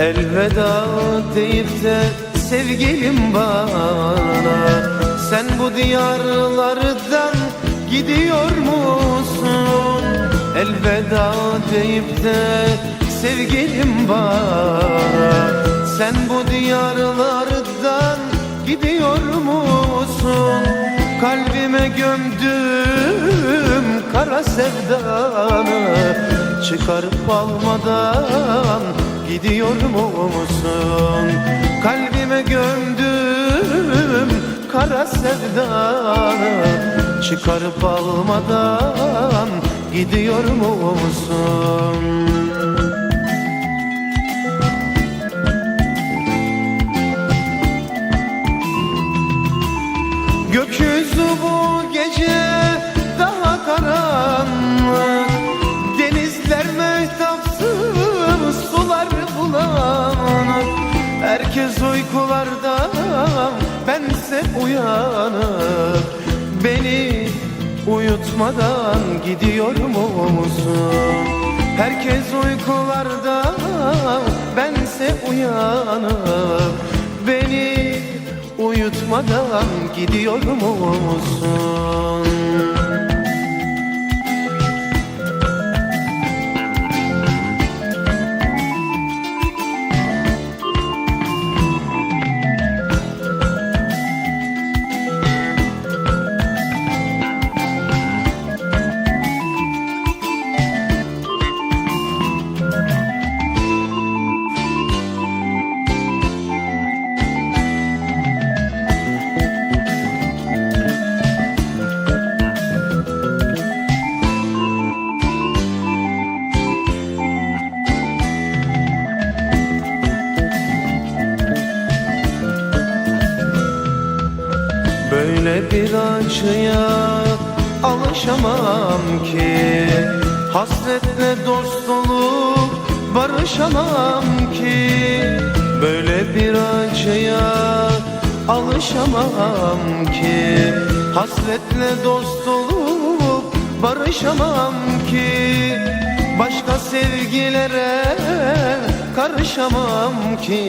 Elveda deyip de sevgilim bana Sen bu diyarlardan gidiyor musun? Elveda deyip de sevgilim bana Sen bu diyarlardan gidiyor musun? Kalbime gömdüm kara sevdanı Çıkarıp almadan gidiyor musun? Kalbime gömdüm kara sevdanı Çıkarıp almadan gidiyor musun? Uykularda, bense uyanık Beni uyutmadan gidiyor musun? Herkes uykularda, bense uyanık Beni uyutmadan gidiyor musun? Bir acıya alışamam ki. Hasretle dost olup barışamam ki. Böyle bir acıya alışamam ki. Hasretle dost olup barışamam ki. Başka sevgilere karışamam ki